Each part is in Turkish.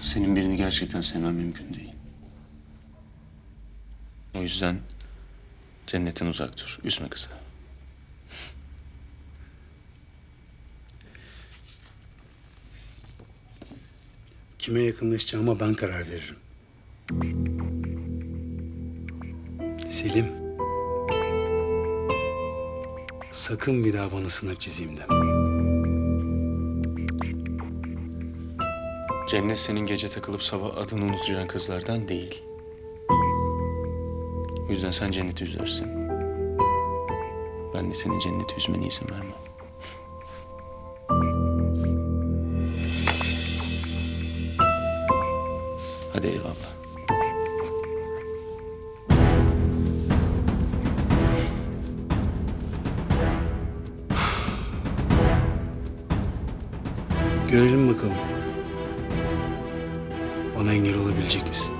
Senin birini gerçekten sevmem mümkün değil. O yüzden cennetten uzak dur. Üzme kızı. Kime yakınlaşacağıma ben karar veririm. Selim. Sakın bir daha bana sınır çizeyim deme. Cennet senin gece takılıp sabah adını unutacağın kızlardan değil. O yüzden sen cenneti üzersin. Ben de senin cenneti üzmene izin vermem. Hadi eyvallah. Görelim bakalım. Bana engel olabilecek misin?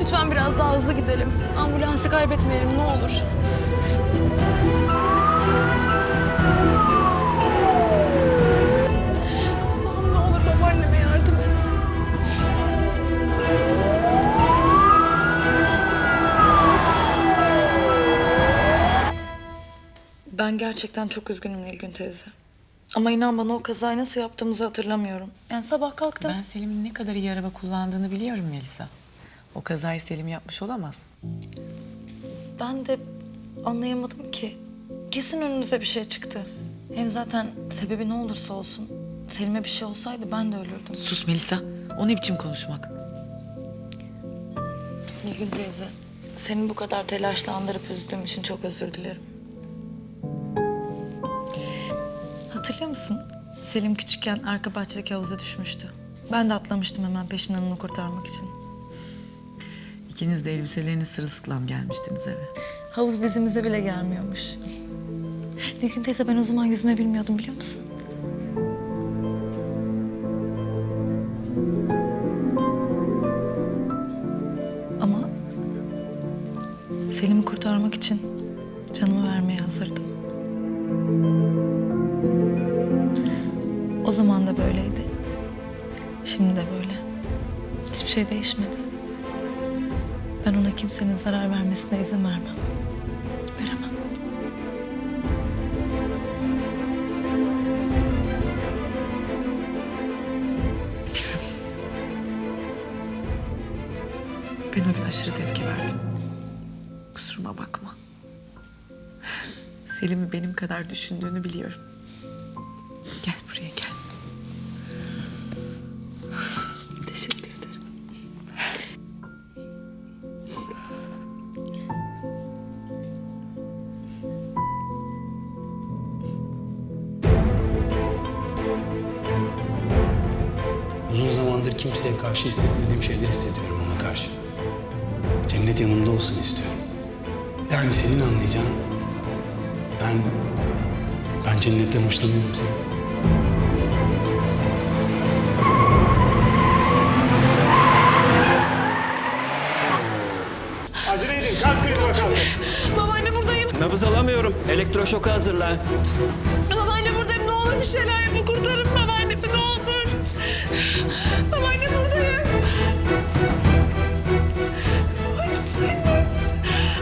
Lütfen biraz daha hızlı gidelim. Ambulansı kaybetmeyelim ne olur. Ben gerçekten çok üzgünüm Nilgün teyze. Ama inan bana o kazayı nasıl yaptığımızı hatırlamıyorum. Yani sabah kalktım. Ben Selim'in ne kadar iyi araba kullandığını biliyorum Melisa. O kazayı Selim yapmış olamaz. Ben de anlayamadım ki. Kesin önünüze bir şey çıktı. Hem zaten sebebi ne olursa olsun Selim'e bir şey olsaydı ben de ölürdüm. Sus Melisa. O ne biçim konuşmak? Nilgün teyze, seni bu kadar telaşlandırıp üzdüğüm için çok özür dilerim. Hatırlıyor musun? Selim küçükken arka bahçedeki havuza düşmüştü. Ben de atlamıştım hemen peşinden onu kurtarmak için. İkiniz de elbiseleriniz sırılsıklam gelmiştiniz eve. Havuz dizimize bile gelmiyormuş. Nilgün teyze ben o zaman yüzme bilmiyordum biliyor musun? Ama Selim'i kurtarmak için canımı vermeye hazırdım. O zaman da böyleydi. Şimdi de böyle. Hiçbir şey değişmedi. Ben ona kimsenin zarar vermesine izin vermem. Veremem. Ben o gün aşırı tepki verdim. Kusuruma bakma. Selim'i benim kadar düşündüğünü biliyorum. Uzun zamandır kimseye karşı hissetmediğim şeyler hissediyorum ona karşı. Cennet yanımda olsun istiyorum. Yani senin anlayacağın ben ben cennetten hoşlanıyorum senin. Acele edin, kalp krizi vakası. Babaanne buradayım. Nabız alamıyorum. Elektroşoka hazırlan. Babaanne buradayım ne olur bir şeyler yapın kurtarın. Babaanne buradayım. Buradayım ben.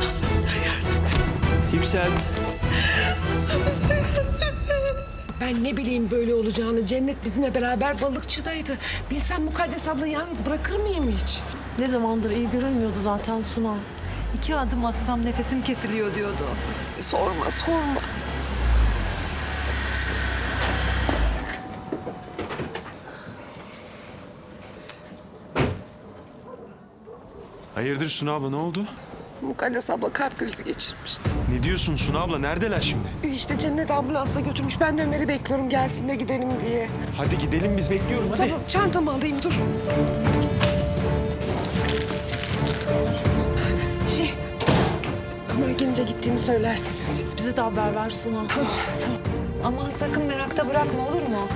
Allah'ım sen yardım et. Yükselt. Ben ne bileyim böyle olacağını. Cennet bizimle beraber balıkçıdaydı. Bilsem Mukaddes abla yalnız bırakır mıyım hiç? Ne zamandır iyi görünmüyordu zaten Suna. İki adım atsam nefesim kesiliyor diyordu. Sorma sorma. Hayırdır Suna abla ne oldu? Mukaddes abla kalp krizi geçirmiş. Ne diyorsun Suna abla neredeler şimdi? İşte Cennet ambulansa götürmüş. Ben de Ömer'i bekliyorum gelsin de gidelim diye. Hadi gidelim biz bekliyorum hadi. Tamam çantamı alayım dur. Şey... Ama gelince gittiğimi söylersiniz. Bize de haber ver Suna. Aman sakın merakta bırakma olur mu?